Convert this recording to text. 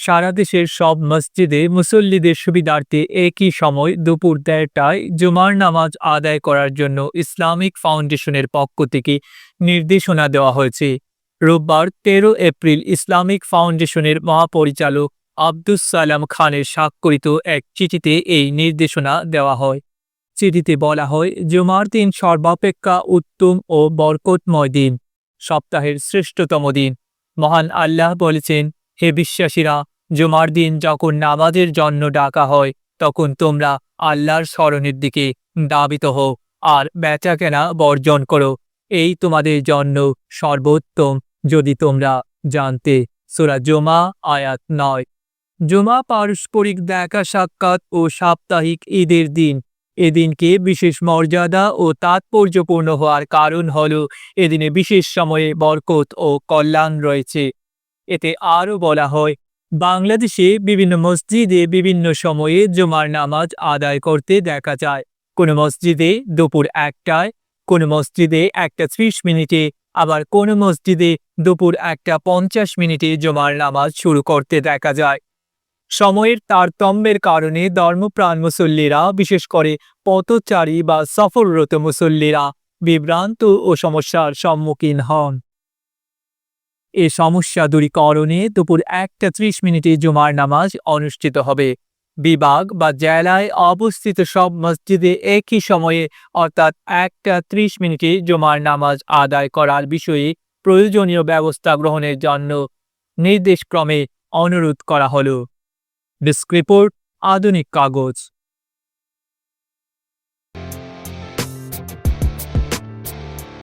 সারা দেশের সব মসজিদে মুসল্লিদের সুবিধার্থে একই সময় দুপুর দেড়টায় জুমার নামাজ আদায় করার জন্য ইসলামিক ফাউন্ডেশনের পক্ষ থেকে নির্দেশনা দেওয়া হয়েছে। রোববার তেরো এপ্রিল ইসলামিক ফাউন্ডেশনের মহাপরিচালক আব্দুস সালাম খানের স্বাক্ষরিত এক চিঠিতে এই নির্দেশনা দেওয়া হয়। চিঠিতে বলা হয়, জুমার দিন সর্বাপেক্ষা উত্তম ও বরকতময় দিন, সপ্তাহের শ্রেষ্ঠতম দিন। মহান আল্লাহ বলেছেন, হে বিশ্বাসীরা জুমার দিন যখন নামাজের জন্য ডাকা হয়, তখন তোমরা আল্লাহর স্মরণের দিকে দাবিত হও আর বেচাকেনা বর্জন করো। এই তোমাদের জন্য সর্বোত্তম যদি তোমরা জানতে। সুরা জমা, আয়াত নয়। জমা পারস্পরিক দেখা সাক্ষাৎ ও সাপ্তাহিক ঈদের দিন। এদিনকে বিশেষ মর্যাদা ও তাৎপর্যপূর্ণ হওয়ার কারণ হল, এদিনে বিশেষ সময়ে বরকত ও কল্যাণ রয়েছে। এতে আরও বলা হয় বাংলাদেশে বিভিন্ন মসজিদে বিভিন্ন সময়ে জমার নামাজ আদায় করতে দেখা যায়। কোনো মসজিদে দুপুর একটায়, কোনো মসজিদে একটা ত্রিশ মিনিটে, আবার কোনো মসজিদে দুপুর একটা পঞ্চাশ মিনিটে জমার নামাজ শুরু করতে দেখা যায়। সময়ের তারতম্যের কারণে ধর্মপ্রাণ মুসল্লিরা, বিশেষ করে পথচারী বা সফররত মুসল্লিরা, বিভ্রান্ত ও সমস্যার সম্মুখীন হন। এ সমস্যা দূরীকরণে দুপুর একটা ত্রিশ মিনিটে জুমার নামাজ অনুষ্ঠিত হবে। বিভাগ বা জেলায় অবস্থিত সব মসজিদে একই সময়ে অর্থাৎ একটা ত্রিশ মিনিটে জুমার নামাজ আদায় করার বিষয়ে প্রয়োজনীয় ব্যবস্থা গ্রহণের জন্য নির্দেশক্রমে অনুরোধ করা হল। ডিস্ক রিপোর্ট, আধুনিক কাগজ।